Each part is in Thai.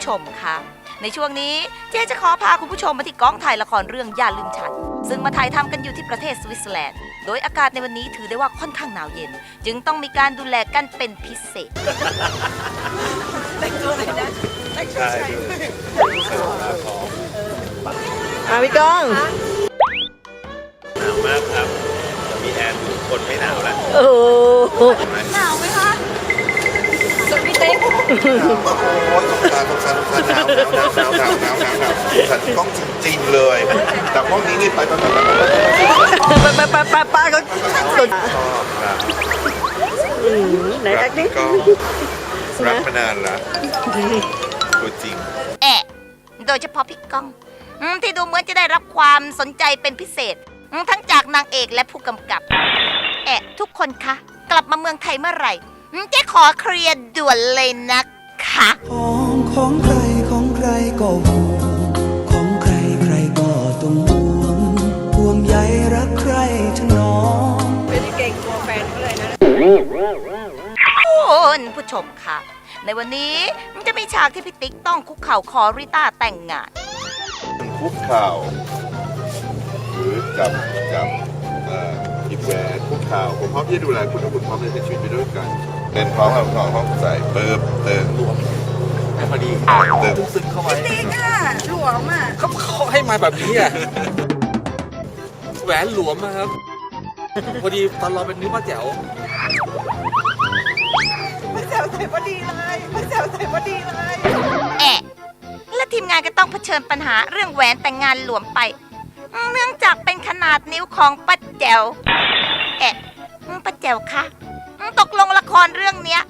ผู้ชมคะในช่วงนี้เจ๊จะขอพาคุณผู้ชมมาที่กองถ่ายละครเรื่องอย่าลืมฉัน ซึ่งมาถ่ายทำกันอยู่ที่ประเทศสวิตเซอร์แลนด์ โดยอากาศในวันนี้ถือได้ว่าค่อนข้างหนาวเย็น จึงต้องมีการดูแลกันเป็นพิเศษ ใช่ครับของอะพี่ก้อง หนาวมากครับ มีแอนคนไม่หนาวแล้วโอ้โห เห็นไหม โอ้ยสงสารสงสารสงสารหนาวหนาวหนาวหนาวหนาวหนาวหนาวสัตว์กล้องจริงๆเลย แต่ห้องนี้นี่ไปไปไปไปไปไปป้าป้าป้าป้าก็สุดชอบครับอืมไหนรักคนี่ก็รักมานานละตัวจริงแอะโดยเฉพาะพี่ก้องที่ดูเหมือนจะได้รับความสนใจเป็นพิเศษ ทั้งจากนางเอกและผู้กำกับ แอะทุกคนคะ กลับมาเมืองไทยเมื่อไหร่ อืมเจ๊ขอเคลียร์ด่วนเลยนะคะ ของของใครของใครก็ห่วงของใครใครก็ต้องห่วงห่วงใยรักใครถนอมเป็นเก่งกลัวแฟนเขาเลยนะ คุณผู้ชมค่ะในวันนี้มันจะมีฉากที่พี่ติ๊กต้องคุกเข่าขอริต้าแต่งงาน คุกเข่าหรือจับจับเอ่อหยิบแหวนคุกเข่าผมพร้อมที่จะดูแลคุณและคุณพร้อมที่จะใช้ชีวิตไปด้วยกัน เป็นพร้อมกับพร้อมพร้อมใส่เปิบเติมรวมพอดีเติมซึกเข้าไป ติ๊กอะหลวมอะเขาเขาให้มาแบบนี้อะ แหวนหลวมอะครับ พอดีตอนเราเป็นนิ้วป้าแจ๋วไม่แซวใส่พอดีเลยไม่แซวใส่พอดีเลยแอะและทีมงานก็ต้องเผชิญปัญหาเรื่องแหวนแต่งงานหลวมไป เนื่องจากเป็นขนาดนิ้วของป้าแจ๋วแอะป้าแจ๋วคะ ตกลงละครเรื่องเนี้ย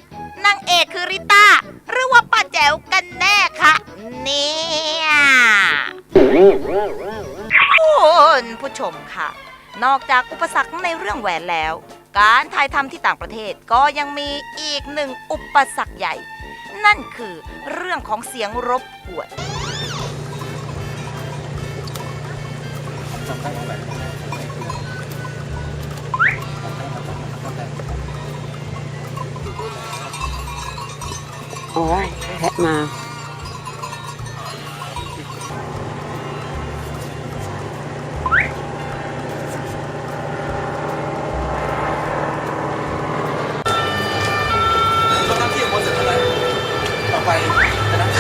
นางเอกคือริต้า หรือว่าป้าแจ๋วกันแน่คะเนี่ยคุณผู้ชมค่ะ นอกจากอุปสรรคในเรื่องแหวนแล้ว การถ่ายทำที่ต่างประเทศก็ยังมีอีกหนึ่งอุปสรรคใหญ่ นั่นคือเรื่องของเสียงรบกวนโอ้ยแพะมาตอนนั้นที่ผมเสร็จอะไรต่อไปไปนั่ง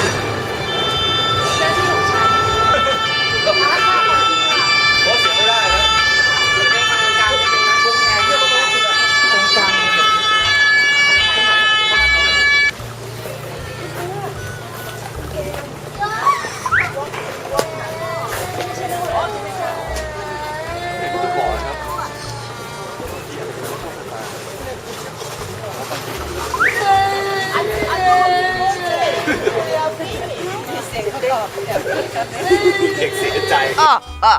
เด็กเสียใจอ้ออ้อ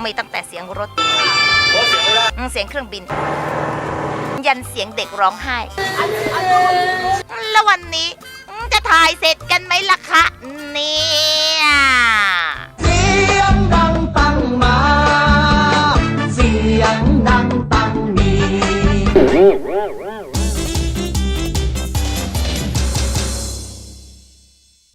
ไม่ตั้งแต่เสียงรถเพราะเสียงไม่ได้เสียงเครื่องบิน ยันเสียงเด็กร้องไห้ แล้ววันนี้จะถ่ายเสร็จกันไหมล่ะคะเนี่ย